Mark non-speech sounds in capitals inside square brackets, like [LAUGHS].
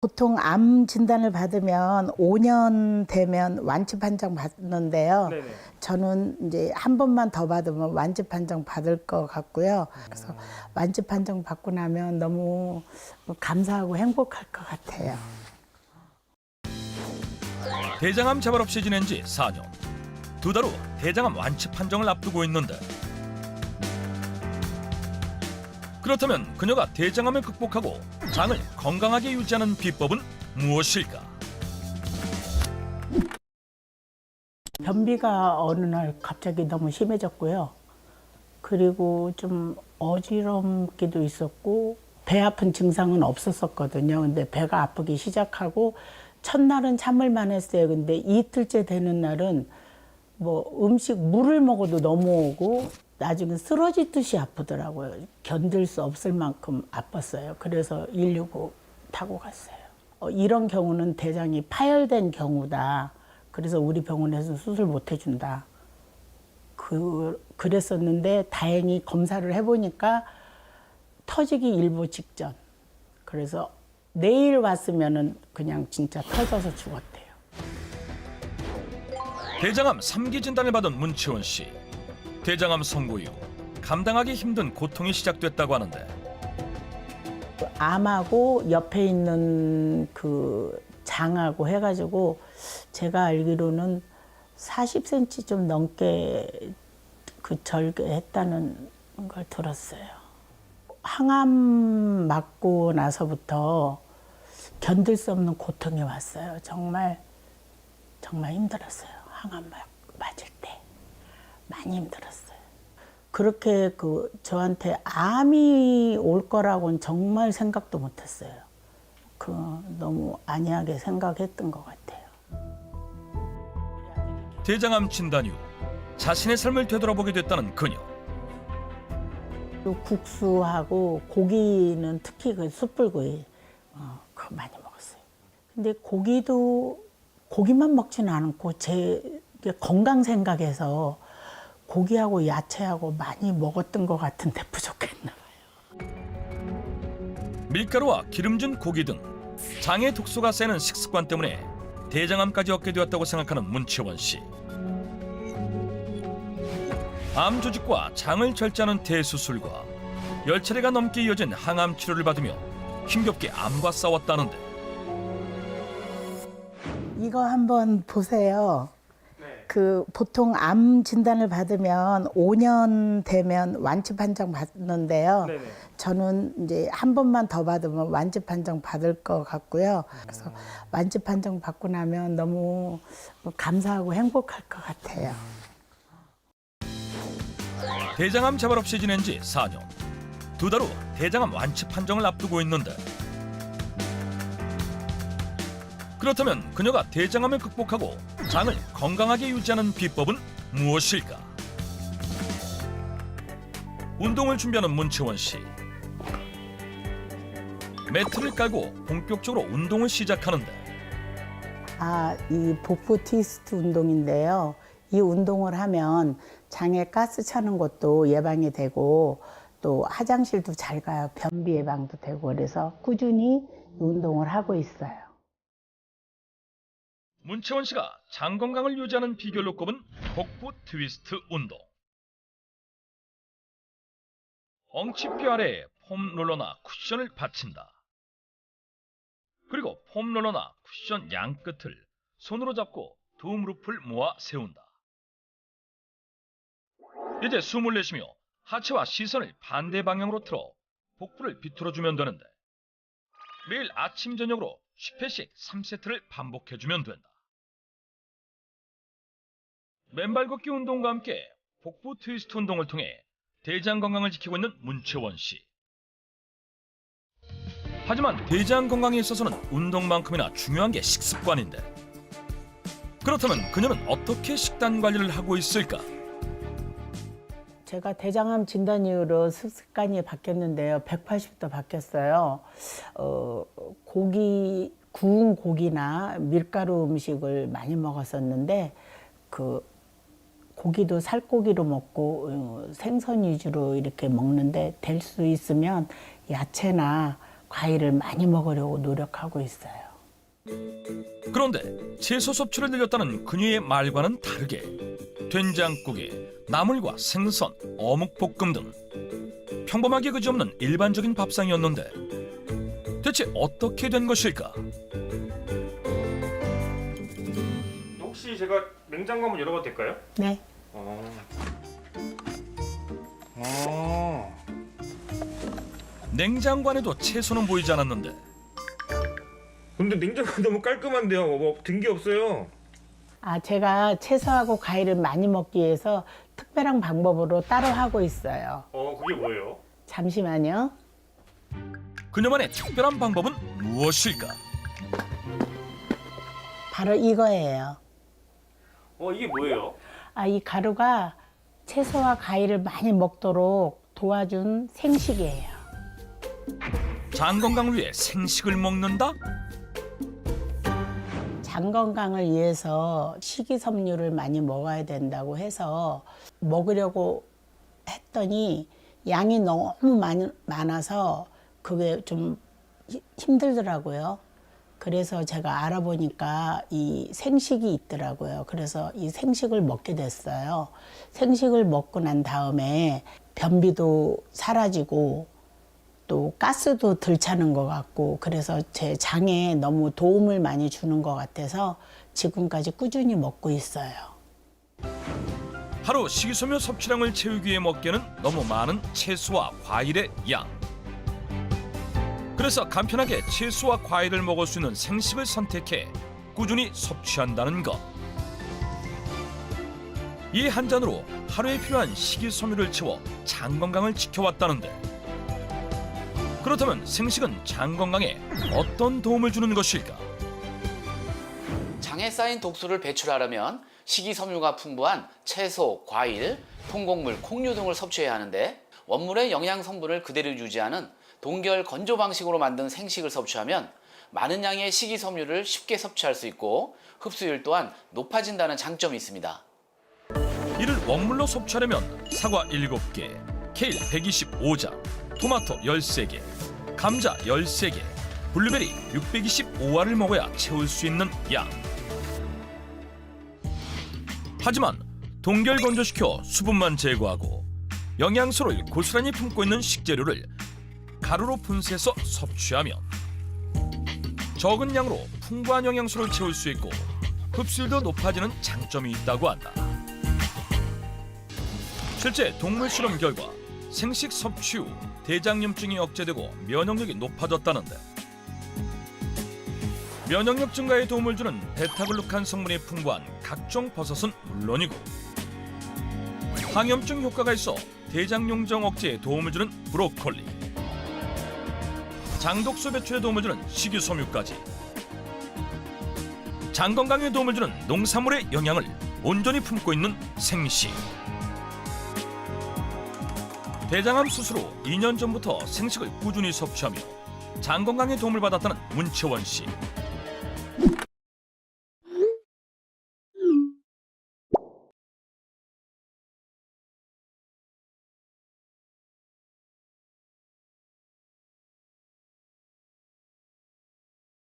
보통 암 진단을 받으면 5년 되면 완치 판정 받는데요. 네네. 저는 이제 한 번만 더 받으면 완치 판정 받을 것 같고요. 그래서 완치 판정 받고 나면 너무 감사하고 행복할 것 같아요. 대장암 재발 없이 지낸 지 4년. 두 달 후 대장암 완치 판정을 앞두고 있는데 그렇다면 그녀가 대장암을 극복하고 장을 건강하게 유지하는 비법은 무엇일까? 변비가 어느 날 갑자기 너무 심해졌고요. 그리고 좀 어지럽기도 있었고 배 아픈 증상은 없었었거든요. 근데 배가 아프기 시작하고 첫날은 참을 만 했어요. 근데 이틀째 되는 날은 뭐 음식 물을 먹어도 넘어오고 나중에 쓰러지듯이 아프더라고요. 견딜 수 없을 만큼 아팠어요. 그래서 119 타고 갔어요. 어, 이런 경우는 대장이 파열된 경우다. 그래서 우리 병원에서 수술 못 해준다. 그, 그랬었는데 다행히 검사를 해보니까 터지기 일보 직전. 그래서 내일 왔으면은 그냥 진짜 터져서 죽었대요. 대장암 3기 진단을 받은 문치원 씨. 대장암 선고 이후 감당하기 힘든 고통이 시작됐다고 하는데 암하고 옆에 있는 그 장하고 해가지고 제가 알기로는 40cm 좀 넘게 그 절개했다는 걸 들었어요. 항암 맞고 나서부터 견딜 수 없는 고통이 왔어요. 정말 정말 힘들었어요. 항암 맞- 맞을 때 많이 힘들었어요. 그렇게 그 저한테 암이 올 거라고는 정말 생각도 못했어요. 그 너무 안이하게 생각했던 것 같아요. 대장암 진단 이후 자신의 삶을 되돌아보게 됐다는 그녀. 또 국수하고 고기는 특히 그 숯불구이 어, 그거 많이 먹었어요. 근데 고기도 고기만 먹지는 않고 제 건강 생각에서 고기하고 야채하고 많이 먹었던 것 같은데 부족했나 봐요. 밀가루와 기름진 고기 등 장에 독소가 쌓이는 식습관 때문에 대장암까지 얻게 되었다고 생각하는 문치원 씨. 암 조직과 장을 절제하는 대수술과 열 차례가 넘게 이어진 항암 치료를 받으며 힘겹게 암과 싸웠다는데 이거 한번 보세요. 네. 그 보통 암 진단을 받으면 5년 되면 완치 판정 받는데요. 네네. 저는 이제 한 번만 더 받으면 완치 판정 받을 것 같고요. 그래서 완치 판정 받고 나면 너무 감사하고 행복할 것 같아요. 대장암 재발 없이 지낸 지 4년. 두 달 후 대장암 완치 판정을 앞두고 있는데 그렇다면 그녀가 대장암을 극복하고 장을 건강하게 유지하는 비법은 무엇일까? 운동을 준비하는 문채원 씨. 매트를 깔고 본격적으로 운동을 시작하는데 아, 이 복부 트위스트 운동인데요. 이 운동을 하면 장에 가스 차는 것도 예방이 되고 또 화장실도 잘 가요. 변비 예방도 되고 그래서 꾸준히 운동을 하고 있어요. 문채원 씨가 장 건강을 유지하는 비결로 꼽은 복부 트위스트 운동. 엉치뼈 아래에 폼 롤러나 쿠션을 받친다. 그리고 폼 롤러나 쿠션 양 끝을 손으로 잡고 두 무릎을 모아 세운다. 이제 숨을 내쉬며 하체와 시선을 반대 방향으로 틀어 복부를 비틀어주면 되는데 매일 아침 저녁으로 10회씩 3세트를 반복해주면 된다. 맨발 걷기 운동과 함께 복부 트위스트 운동을 통해 대장 건강을 지키고 있는 문채원 씨. 하지만 대장 건강에 있어서는 운동만큼이나 중요한 게 식습관인데. 그렇다면 그녀는 어떻게 식단 관리를 하고 있을까? 제가 대장암 진단 이후로 습관이 바뀌었는데요. 180도 바뀌었어요. 어, 고기, 구운 고기나 밀가루 음식을 많이 먹었었는데, 그, 고기도 살코기로 먹고, 어, 생선 위주로 이렇게 먹는데, 될 수 있으면 야채나 과일을 많이 먹으려고 노력하고 있어요. 그런데 채소 섭취를 늘렸다는 그녀의 말과는 다르게 된장국에 나물과 생선, 어묵볶음 등 평범하게 그지없는 일반적인 밥상이었는데 대체 어떻게 된 것일까? 제가 냉장고 한번 열어봐도 될까요? 네. 어. 어. 냉장고 안에도 채소는 보이지 않았는데 근데 냉장고 [LAUGHS] 너무 깔끔한데요. 뭐 든 게 없어요. 아, 제가 채소하고 과일을 많이 먹기 위해서 특별한 방법으로 따로 하고 있어요. 어, 그게 뭐예요? 잠시만요. 그녀만의 특별한 방법은 무엇일까? 바로 이거예요. 어, 이게 뭐예요? 아, 이 가루가 채소와 과일을 많이 먹도록 도와준 생식이에요. 장 건강을 위해 생식을 먹는다? 장 건강을 위해서 식이섬유를 많이 먹어야 된다고 해서 먹으려고 했더니 양이 너무 많이, 많아서 그게 좀 히- 힘들더라고요. 그래서 제가 알아보니까 이 생식이 있더라고요. 그래서 이 생식을 먹게 됐어요. 생식을 먹고 난 다음에 변비도 사라지고 또 가스도 덜 차는 것 같고 그래서 제 장에 너무 도움을 많이 주는 것 같아서 지금까지 꾸준히 먹고 있어요. 하루 식이섬유 섭취량을 채우기 위해 먹기에는 너무 많은 채소와 과일의 양. 그래서 간편하게 채소와 과일을 먹을 수 있는 생식을 선택해 꾸준히 섭취한다는 것. 이 한 잔으로 하루에 필요한 식이섬유를 채워 장 건강을 지켜왔다는데. 그렇다면 생식은 장 건강에 어떤 도움을 주는 것일까? 장에 쌓인 독소를 배출하려면 식이섬유가 풍부한 채소, 과일, 통곡물, 콩류 등을 섭취해야 하는데 원물의 영양 성분을 그대로 유지하는 동결 건조 방식으로 만든 생식을 섭취하면 많은 양의 식이섬유를 쉽게 섭취할 수 있고 흡수율 또한 높아진다는 장점이 있습니다. 이를 원물로 섭취하려면 사과 7개, 케일 125장, 토마토 13개, 감자 13개, 블루베리 625알을 먹어야 채울 수 있는 양. 하지만 동결 건조시켜 수분만 제거하고 영양소를 고스란히 품고 있는 식재료를 가루로 분쇄해서 섭취하면 적은 양으로 풍부한 영양소를 채울 수 있고 흡수율도 높아지는 장점이 있다고 한다. 실제 동물 실험 결과 생식 섭취 후 대장염증이 억제되고 면역력이 높아졌다는데 면역력 증가에 도움을 주는 베타글루칸 성분이 풍부한 각종 버섯은 물론이고 항염증 효과가 있어 대장용정 억제에 도움을 주는 브로콜리 장독소 배출에 도움을 주는 식이섬유까지 장 건강에 도움을 주는 농산물의 영양을 온전히 품고 있는 생식 대장암 수술 후 2년 전부터 생식을 꾸준히 섭취하며 장 건강에 도움을 받았다는 문채원 씨.